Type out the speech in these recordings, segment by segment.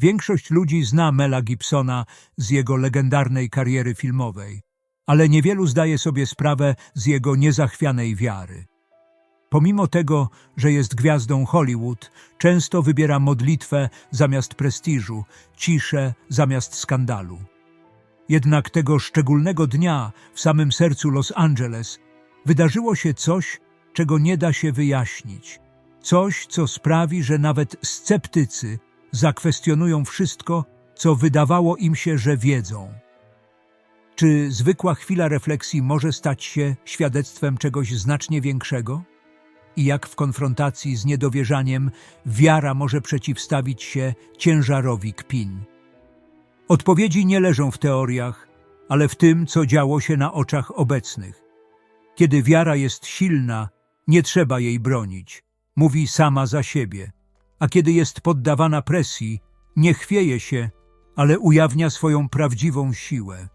Większość ludzi zna Mela Gibsona z jego legendarnej kariery filmowej, ale niewielu zdaje sobie sprawę z jego niezachwianej wiary. Pomimo tego, że jest gwiazdą Hollywood, często wybiera modlitwę zamiast prestiżu, ciszę zamiast skandalu. Jednak tego szczególnego dnia w samym sercu Los Angeles wydarzyło się coś, czego nie da się wyjaśnić. Coś, co sprawi, że nawet sceptycy zakwestionują wszystko, co wydawało im się, że wiedzą. Czy zwykła chwila refleksji może stać się świadectwem czegoś znacznie większego? I jak w konfrontacji z niedowierzaniem wiara może przeciwstawić się ciężarowi kpin? Odpowiedzi nie leżą w teoriach, ale w tym, co działo się na oczach obecnych. Kiedy wiara jest silna, nie trzeba jej bronić. Mówi sama za siebie. A kiedy jest poddawana presji, nie chwieje się, ale ujawnia swoją prawdziwą siłę.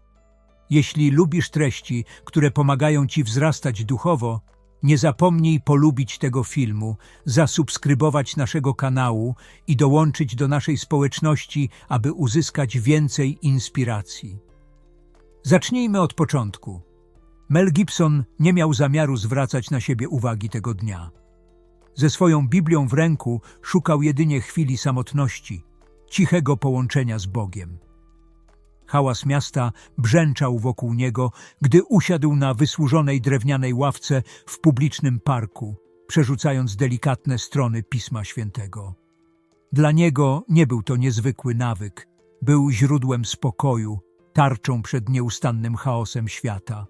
Jeśli lubisz treści, które pomagają ci wzrastać duchowo, nie zapomnij polubić tego filmu, zasubskrybować naszego kanału i dołączyć do naszej społeczności, aby uzyskać więcej inspiracji. Zacznijmy od początku. Mel Gibson nie miał zamiaru zwracać na siebie uwagi tego dnia. Ze swoją Biblią w ręku szukał jedynie chwili samotności, cichego połączenia z Bogiem. Hałas miasta brzęczał wokół niego, gdy usiadł na wysłużonej drewnianej ławce w publicznym parku, przerzucając delikatne strony Pisma Świętego. Dla niego nie był to niezwykły nawyk, był źródłem spokoju, tarczą przed nieustannym chaosem świata.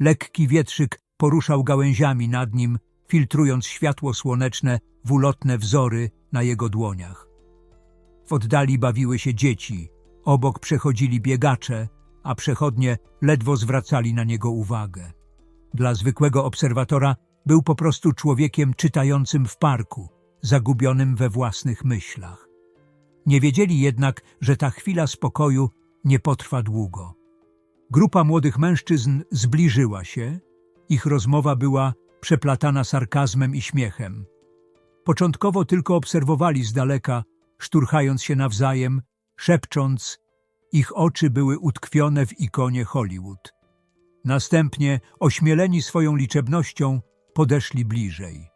Lekki wietrzyk poruszał gałęziami nad nim, filtrując światło słoneczne w ulotne wzory na jego dłoniach. W oddali bawiły się dzieci, obok przechodzili biegacze, a przechodnie ledwo zwracali na niego uwagę. Dla zwykłego obserwatora był po prostu człowiekiem czytającym w parku, zagubionym we własnych myślach. Nie wiedzieli jednak, że ta chwila spokoju nie potrwa długo. Grupa młodych mężczyzn zbliżyła się, ich rozmowa była przeplatana sarkazmem i śmiechem. Początkowo tylko obserwowali z daleka, szturchając się nawzajem, szepcząc, ich oczy były utkwione w ikonie Hollywood. Następnie, ośmieleni swoją liczebnością, podeszli bliżej.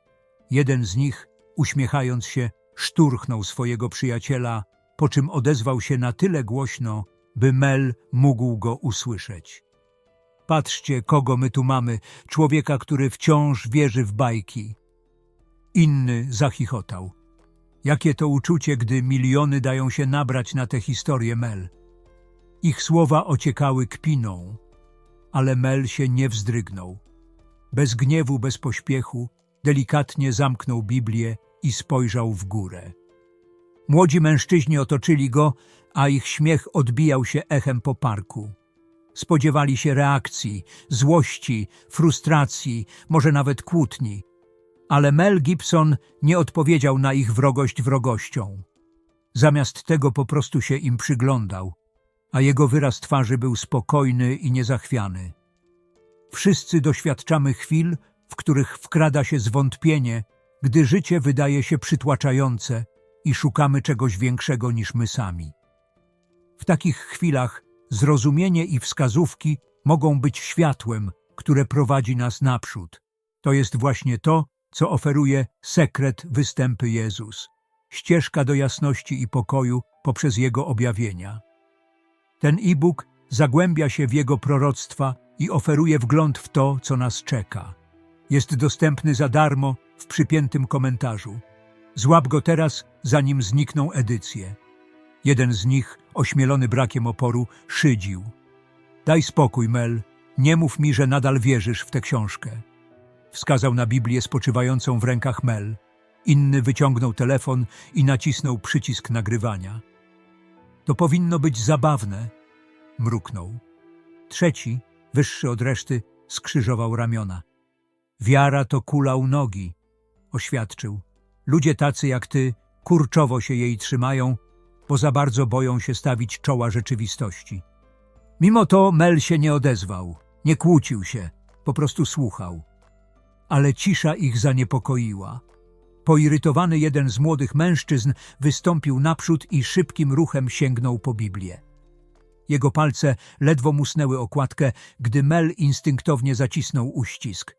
Jeden z nich, uśmiechając się, szturchnął swojego przyjaciela, po czym odezwał się na tyle głośno, by Mel mógł go usłyszeć. Patrzcie, kogo my tu mamy, człowieka, który wciąż wierzy w bajki. Inny zachichotał. Jakie to uczucie, gdy miliony dają się nabrać na tę historię Mel. Ich słowa ociekały kpiną, ale Mel się nie wzdrygnął. Bez gniewu, bez pośpiechu, delikatnie zamknął Biblię i spojrzał w górę. Młodzi mężczyźni otoczyli go, a ich śmiech odbijał się echem po parku. Spodziewali się reakcji, złości, frustracji, może nawet kłótni. Ale Mel Gibson nie odpowiedział na ich wrogość wrogością. Zamiast tego po prostu się im przyglądał, a jego wyraz twarzy był spokojny i niezachwiany. Wszyscy doświadczamy chwil, w których wkrada się zwątpienie, gdy życie wydaje się przytłaczające i szukamy czegoś większego niż my sami. W takich chwilach zrozumienie i wskazówki mogą być światłem, które prowadzi nas naprzód. To jest właśnie to, co oferuje sekret występy Jezus, ścieżka do jasności i pokoju poprzez Jego objawienia. Ten e-book zagłębia się w Jego proroctwa i oferuje wgląd w to, co nas czeka. Jest dostępny za darmo w przypiętym komentarzu. Złap go teraz, zanim znikną edycje. Jeden z nich, ośmielony brakiem oporu, szydził. Daj spokój, Mel, nie mów mi, że nadal wierzysz w tę książkę. Wskazał na Biblię spoczywającą w rękach Mel. Inny wyciągnął telefon i nacisnął przycisk nagrywania. To powinno być zabawne, mruknął. Trzeci, wyższy od reszty, skrzyżował ramiona. Wiara to kula u nogi, oświadczył. Ludzie tacy jak ty kurczowo się jej trzymają, bo za bardzo boją się stawić czoła rzeczywistości. Mimo to Mel się nie odezwał, nie kłócił się, po prostu słuchał. Ale cisza ich zaniepokoiła. Poirytowany jeden z młodych mężczyzn wystąpił naprzód i szybkim ruchem sięgnął po Biblię. Jego palce ledwo musnęły okładkę, gdy Mel instynktownie zacisnął uścisk.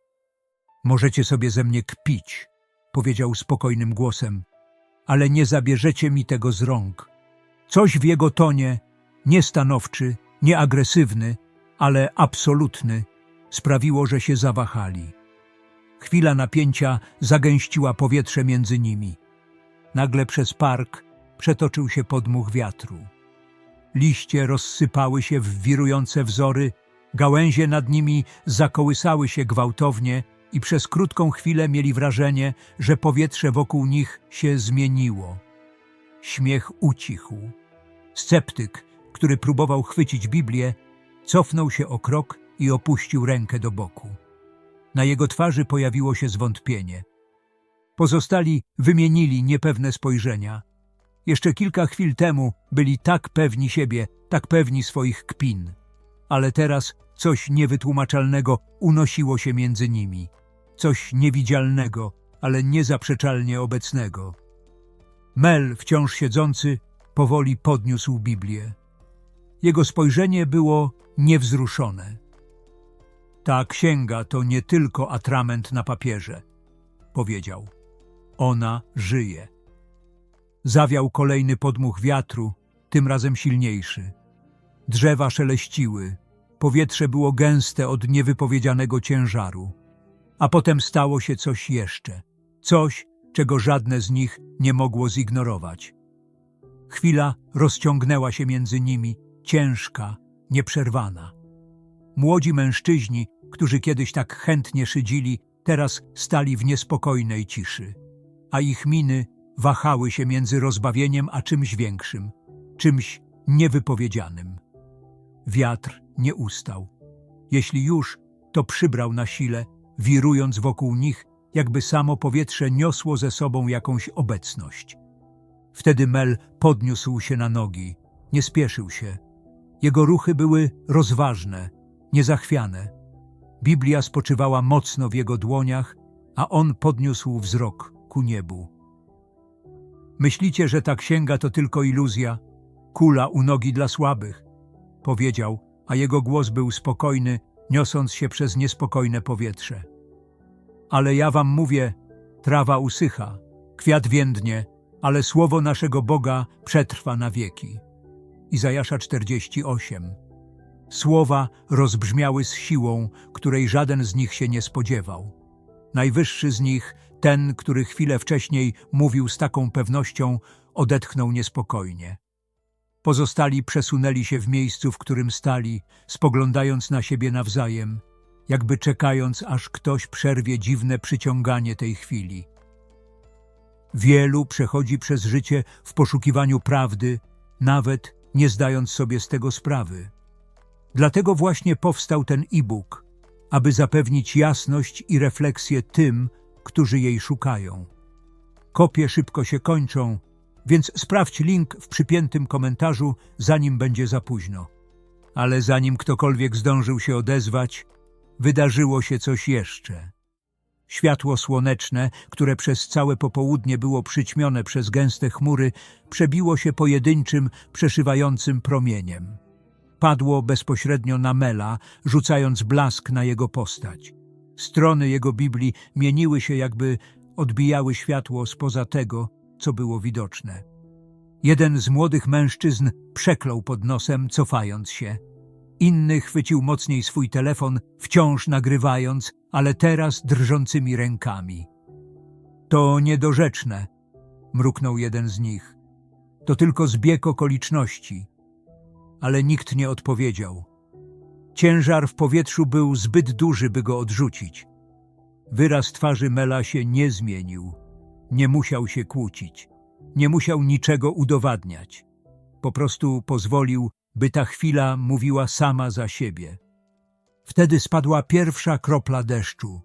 Możecie sobie ze mnie kpić, powiedział spokojnym głosem, ale nie zabierzecie mi tego z rąk. Coś w jego tonie, niestanowczy, nieagresywny, ale absolutny, sprawiło, że się zawahali. Chwila napięcia zagęściła powietrze między nimi. Nagle przez park przetoczył się podmuch wiatru. Liście rozsypały się w wirujące wzory, gałęzie nad nimi zakołysały się gwałtownie i przez krótką chwilę mieli wrażenie, że powietrze wokół nich się zmieniło. Śmiech ucichł. Sceptyk, który próbował chwycić Biblię, cofnął się o krok i opuścił rękę do boku. Na jego twarzy pojawiło się zwątpienie. Pozostali wymienili niepewne spojrzenia. Jeszcze kilka chwil temu byli tak pewni siebie, tak pewni swoich kpin. Ale teraz coś niewytłumaczalnego unosiło się między nimi. Coś niewidzialnego, ale niezaprzeczalnie obecnego. Mel, wciąż siedzący, powoli podniósł Biblię. Jego spojrzenie było niewzruszone. Ta księga to nie tylko atrament na papierze, powiedział. Ona żyje. Zawiał kolejny podmuch wiatru, tym razem silniejszy. Drzewa szeleściły, powietrze było gęste od niewypowiedzianego ciężaru. A potem stało się coś jeszcze, coś, czego żadne z nich nie mogło zignorować. Chwila rozciągnęła się między nimi, ciężka, nieprzerwana. Młodzi mężczyźni, którzy kiedyś tak chętnie szydzili, teraz stali w niespokojnej ciszy, a ich miny wahały się między rozbawieniem a czymś większym, czymś niewypowiedzianym. Wiatr nie ustał. Jeśli już, to przybrał na sile, wirując wokół nich, jakby samo powietrze niosło ze sobą jakąś obecność. Wtedy Mel podniósł się na nogi, nie spieszył się. Jego ruchy były rozważne, niezachwiane. Biblia spoczywała mocno w jego dłoniach, a on podniósł wzrok ku niebu. Myślicie, że ta księga to tylko iluzja, kula u nogi dla słabych, powiedział, a jego głos był spokojny, niosąc się przez niespokojne powietrze. Ale ja wam mówię, trawa usycha, kwiat więdnie, ale słowo naszego Boga przetrwa na wieki. Izajasza 48 Słowa rozbrzmiały z siłą, której żaden z nich się nie spodziewał. Najwyższy z nich, ten, który chwilę wcześniej mówił z taką pewnością, odetchnął niespokojnie. Pozostali przesunęli się w miejscu, w którym stali, spoglądając na siebie nawzajem, jakby czekając, aż ktoś przerwie dziwne przyciąganie tej chwili. Wielu przechodzi przez życie w poszukiwaniu prawdy, nawet nie zdając sobie z tego sprawy. Dlatego właśnie powstał ten e-book, aby zapewnić jasność i refleksję tym, którzy jej szukają. Kopie szybko się kończą, więc sprawdź link w przypiętym komentarzu, zanim będzie za późno. Ale zanim ktokolwiek zdążył się odezwać, wydarzyło się coś jeszcze. Światło słoneczne, które przez całe popołudnie było przyćmione przez gęste chmury, przebiło się pojedynczym, przeszywającym promieniem. Padło bezpośrednio na Mela, rzucając blask na jego postać. Strony jego Biblii mieniły się, jakby odbijały światło spoza tego, co było widoczne. Jeden z młodych mężczyzn przeklął pod nosem, cofając się. Inny chwycił mocniej swój telefon, wciąż nagrywając, ale teraz drżącymi rękami. To niedorzeczne, mruknął jeden z nich. To tylko zbieg okoliczności. Ale nikt nie odpowiedział. Ciężar w powietrzu był zbyt duży, by go odrzucić. Wyraz twarzy Mela się nie zmienił. Nie musiał się kłócić. Nie musiał niczego udowadniać. Po prostu pozwolił, by ta chwila mówiła sama za siebie. Wtedy spadła pierwsza kropla deszczu.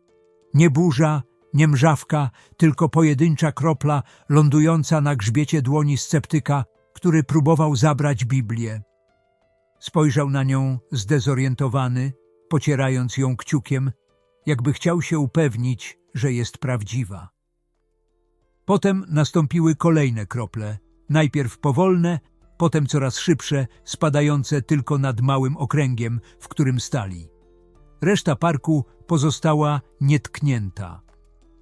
Nie burza, nie mrzawka, tylko pojedyncza kropla lądująca na grzbiecie dłoni sceptyka, który próbował zabrać Biblię. Spojrzał na nią zdezorientowany, pocierając ją kciukiem, jakby chciał się upewnić, że jest prawdziwa. Potem nastąpiły kolejne krople, najpierw powolne, potem coraz szybsze, spadające tylko nad małym okręgiem, w którym stali. Reszta parku pozostała nietknięta.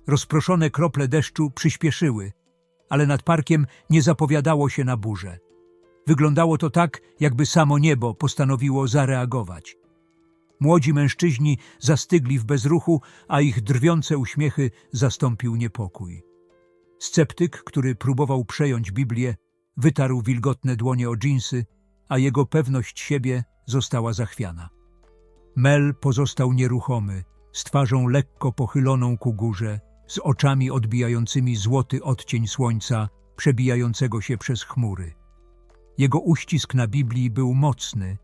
Rozproszone krople deszczu przyspieszyły, ale nad parkiem nie zapowiadało się na burzę. Wyglądało to tak, jakby samo niebo postanowiło zareagować. Młodzi mężczyźni zastygli w bezruchu, a ich drwiące uśmiechy zastąpił niepokój. Sceptyk, który próbował przejąć Biblię, wytarł wilgotne dłonie o dżinsy, a jego pewność siebie została zachwiana. Mel pozostał nieruchomy, z twarzą lekko pochyloną ku górze, z oczami odbijającymi złoty odcień słońca przebijającego się przez chmury. Jego uścisk na Biblii był mocny,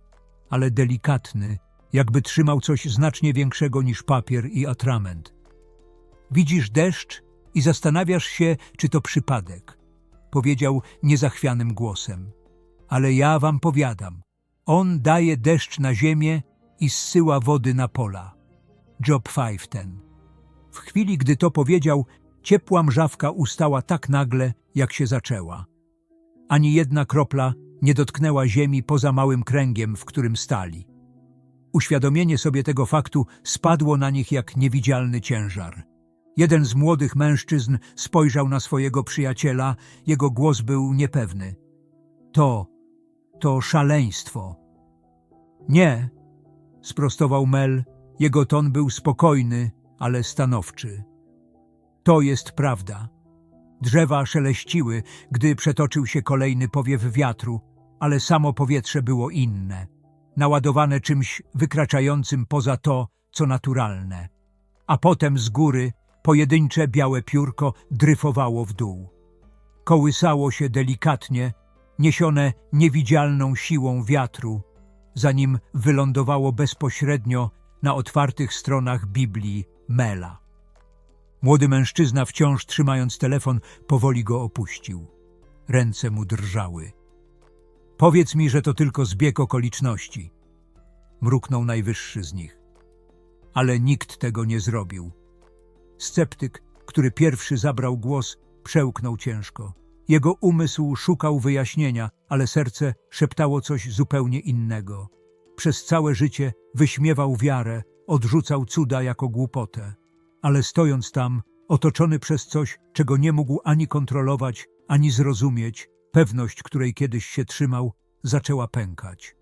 ale delikatny, jakby trzymał coś znacznie większego niż papier i atrament. Widzisz deszcz i zastanawiasz się, czy to przypadek, powiedział niezachwianym głosem. Ale ja wam powiadam, on daje deszcz na ziemię i zsyła wody na pola. Job 5 ten. W chwili, gdy to powiedział, ciepła mrzawka ustała tak nagle, jak się zaczęła. Ani jedna kropla nie dotknęła ziemi poza małym kręgiem, w którym stali. Uświadomienie sobie tego faktu spadło na nich jak niewidzialny ciężar. Jeden z młodych mężczyzn spojrzał na swojego przyjaciela, jego głos był niepewny. To, to szaleństwo. Nie, sprostował Mel, jego ton był spokojny, ale stanowczy. To jest prawda. Drzewa szeleściły, gdy przetoczył się kolejny powiew wiatru, ale samo powietrze było inne, naładowane czymś wykraczającym poza to, co naturalne. A potem z góry pojedyncze białe piórko dryfowało w dół. Kołysało się delikatnie, niesione niewidzialną siłą wiatru, zanim wylądowało bezpośrednio na otwartych stronach Biblii Mela. Młody mężczyzna, wciąż trzymając telefon, powoli go opuścił. Ręce mu drżały. Powiedz mi, że to tylko zbieg okoliczności. Mruknął najwyższy z nich. Ale nikt tego nie zrobił. Sceptyk, który pierwszy zabrał głos, przełknął ciężko. Jego umysł szukał wyjaśnienia, ale serce szeptało coś zupełnie innego. Przez całe życie wyśmiewał wiarę, odrzucał cuda jako głupotę. Ale stojąc tam, otoczony przez coś, czego nie mógł ani kontrolować, ani zrozumieć, pewność, której kiedyś się trzymał, zaczęła pękać.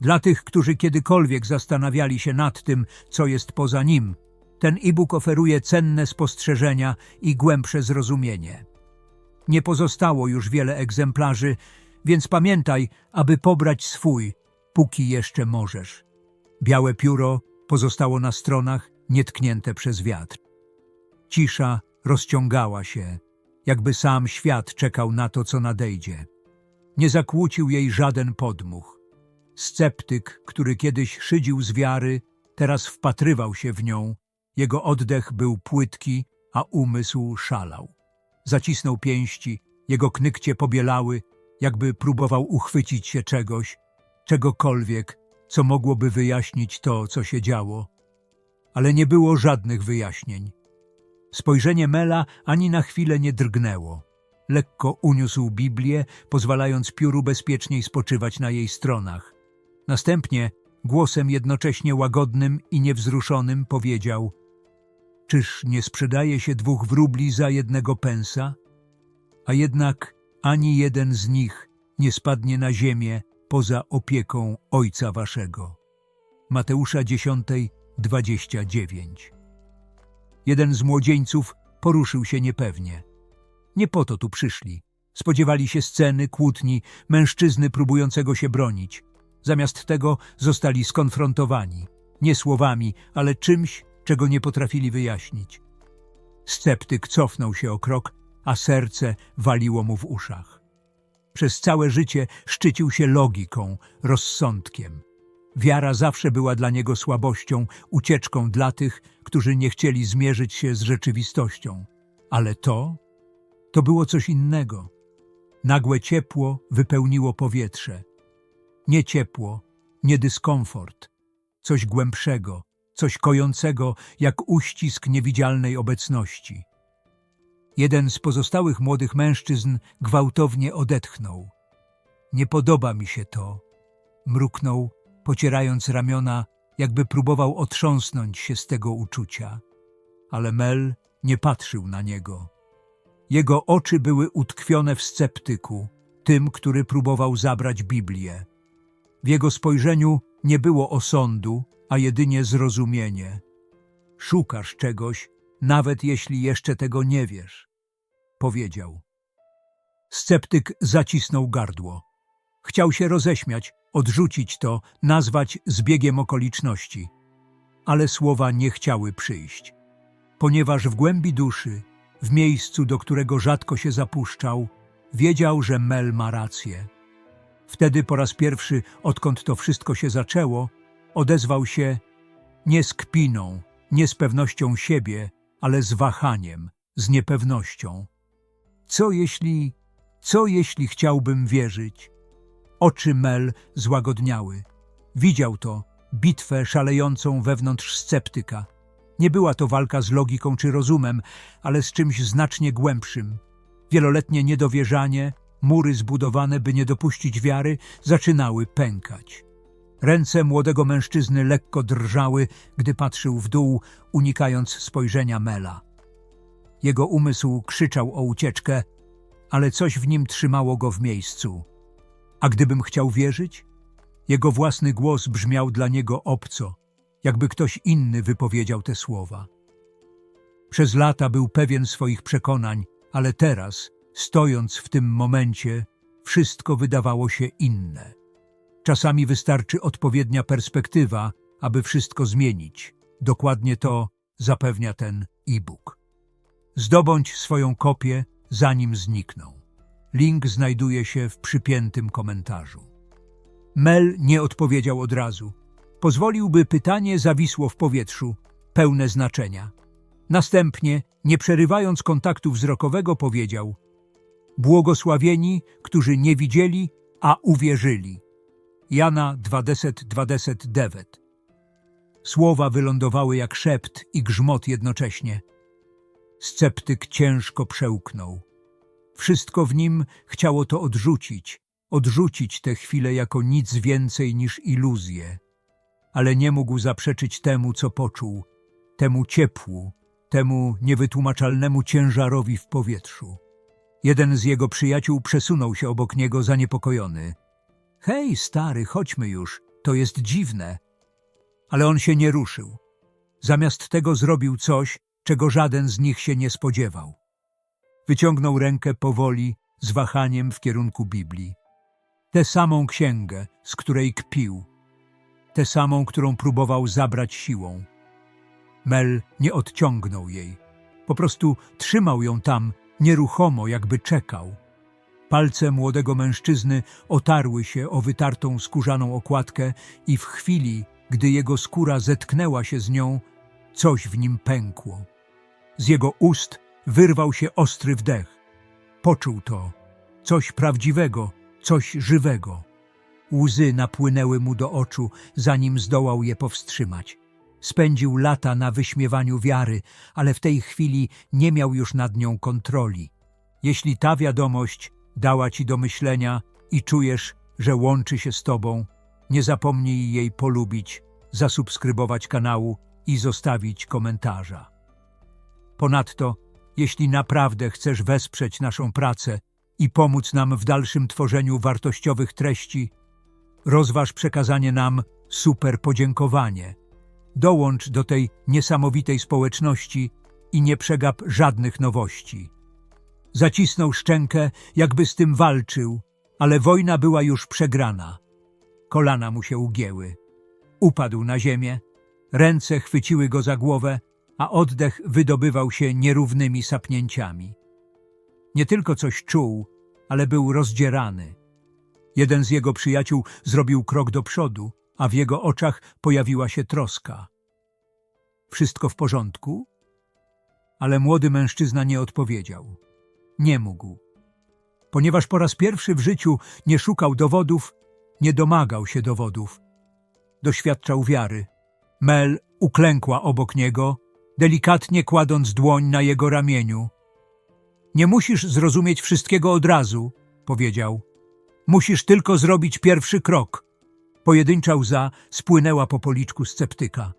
Dla tych, którzy kiedykolwiek zastanawiali się nad tym, co jest poza nim, ten e-book oferuje cenne spostrzeżenia i głębsze zrozumienie. Nie pozostało już wiele egzemplarzy, więc pamiętaj, aby pobrać swój, póki jeszcze możesz. Białe pióro pozostało na stronach, nietknięte przez wiatr. Cisza rozciągała się, jakby sam świat czekał na to, co nadejdzie. Nie zakłócił jej żaden podmuch. Sceptyk, który kiedyś szydził z wiary, teraz wpatrywał się w nią. Jego oddech był płytki, a umysł szalał. Zacisnął pięści, jego knykcie pobielały, jakby próbował uchwycić się czegoś, czegokolwiek, co mogłoby wyjaśnić to, co się działo. Ale nie było żadnych wyjaśnień. Spojrzenie Mela ani na chwilę nie drgnęło. Lekko uniósł Biblię, pozwalając pióru bezpieczniej spoczywać na jej stronach. Następnie, głosem jednocześnie łagodnym i niewzruszonym, powiedział Czyż nie sprzedaje się dwóch wróbli za jednego pensa? A jednak ani jeden z nich nie spadnie na ziemię poza opieką Ojca Waszego. Mateusza 10, 29 Jeden z młodzieńców poruszył się niepewnie. Nie po to tu przyszli. Spodziewali się sceny, kłótni, mężczyzny próbującego się bronić. Zamiast tego zostali skonfrontowani. Nie słowami, ale czymś, czego nie potrafili wyjaśnić. Sceptyk cofnął się o krok, a serce waliło mu w uszach. Przez całe życie szczycił się logiką, rozsądkiem. Wiara zawsze była dla niego słabością, ucieczką dla tych, którzy nie chcieli zmierzyć się z rzeczywistością. Ale to, to było coś innego. Nagłe ciepło wypełniło powietrze. Nie ciepło, nie dyskomfort, coś głębszego, coś kojącego jak uścisk niewidzialnej obecności. Jeden z pozostałych młodych mężczyzn gwałtownie odetchnął. Nie podoba mi się to, mruknął, pocierając ramiona, jakby próbował otrząsnąć się z tego uczucia. Ale Mel nie patrzył na niego. Jego oczy były utkwione w sceptyku, tym, który próbował zabrać Biblię. W jego spojrzeniu nie było osądu, a jedynie zrozumienie. Szukasz czegoś, nawet jeśli jeszcze tego nie wiesz, powiedział. Sceptyk zacisnął gardło. Chciał się roześmiać, odrzucić to, nazwać zbiegiem okoliczności. Ale słowa nie chciały przyjść. Ponieważ w głębi duszy, w miejscu, do którego rzadko się zapuszczał, wiedział, że Mel ma rację. Wtedy po raz pierwszy, odkąd to wszystko się zaczęło, odezwał się nie z kpiną, nie z pewnością siebie, ale z wahaniem, z niepewnością. Co jeśli, co jeśli chciałbym wierzyć? Oczy Mel złagodniały. Widział to, bitwę szalejącą wewnątrz sceptyka. Nie była to walka z logiką czy rozumem, ale z czymś znacznie głębszym. Wieloletnie niedowierzanie, mury zbudowane, by nie dopuścić wiary, zaczynały pękać. Ręce młodego mężczyzny lekko drżały, gdy patrzył w dół, unikając spojrzenia Mela. Jego umysł krzyczał o ucieczkę, ale coś w nim trzymało go w miejscu. A gdybym chciał wierzyć? Jego własny głos brzmiał dla niego obco, jakby ktoś inny wypowiedział te słowa. Przez lata był pewien swoich przekonań, ale teraz, stojąc w tym momencie, wszystko wydawało się inne. Czasami wystarczy odpowiednia perspektywa, aby wszystko zmienić. Dokładnie to zapewnia ten e-book. Zdobądź swoją kopię, zanim znikną. Link znajduje się w przypiętym komentarzu. Mel nie odpowiedział od razu. Pozwolił, by pytanie zawisło w powietrzu, pełne znaczenia. Następnie, nie przerywając kontaktu wzrokowego, powiedział Błogosławieni, którzy nie widzieli, a uwierzyli. Jana 20-20 Słowa wylądowały jak szept i grzmot jednocześnie. Sceptyk ciężko przełknął. Wszystko w nim chciało to odrzucić, odrzucić tę chwilę jako nic więcej niż iluzję. Ale nie mógł zaprzeczyć temu, co poczuł, temu ciepłu, temu niewytłumaczalnemu ciężarowi w powietrzu. Jeden z jego przyjaciół przesunął się obok niego zaniepokojony. Hej, stary, chodźmy już, to jest dziwne. Ale on się nie ruszył. Zamiast tego zrobił coś, czego żaden z nich się nie spodziewał. Wyciągnął rękę powoli, z wahaniem w kierunku Biblii. Tę samą księgę, z której kpił. Tę samą, którą próbował zabrać siłą. Mel nie odciągnął jej. Po prostu trzymał ją tam, nieruchomo, jakby czekał. Palce młodego mężczyzny otarły się o wytartą skórzaną okładkę i w chwili, gdy jego skóra zetknęła się z nią, coś w nim pękło. Z jego ust wyrwał się ostry wdech. Poczuł to. Coś prawdziwego, coś żywego. Łzy napłynęły mu do oczu, zanim zdołał je powstrzymać. Spędził lata na wyśmiewaniu wiary, ale w tej chwili nie miał już nad nią kontroli. Jeśli ta wiadomość dała ci do myślenia i czujesz, że łączy się z tobą, nie zapomnij jej polubić, zasubskrybować kanału i zostawić komentarza. Ponadto, jeśli naprawdę chcesz wesprzeć naszą pracę i pomóc nam w dalszym tworzeniu wartościowych treści, rozważ przekazanie nam super podziękowanie. Dołącz do tej niesamowitej społeczności i nie przegap żadnych nowości. Zacisnął szczękę, jakby z tym walczył, ale wojna była już przegrana. Kolana mu się ugięły. Upadł na ziemię, ręce chwyciły go za głowę, a oddech wydobywał się nierównymi sapnięciami. Nie tylko coś czuł, ale był rozdzierany. Jeden z jego przyjaciół zrobił krok do przodu, a w jego oczach pojawiła się troska. Wszystko w porządku? Ale młody mężczyzna nie odpowiedział. Nie mógł. Ponieważ po raz pierwszy w życiu nie szukał dowodów, nie domagał się dowodów. Doświadczał wiary. Mel uklękła obok niego, delikatnie kładąc dłoń na jego ramieniu. Nie musisz zrozumieć wszystkiego od razu, powiedział. Musisz tylko zrobić pierwszy krok. Pojedyncza łza spłynęła po policzku sceptyka.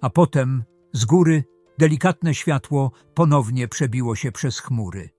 A potem, z góry, delikatne światło ponownie przebiło się przez chmury.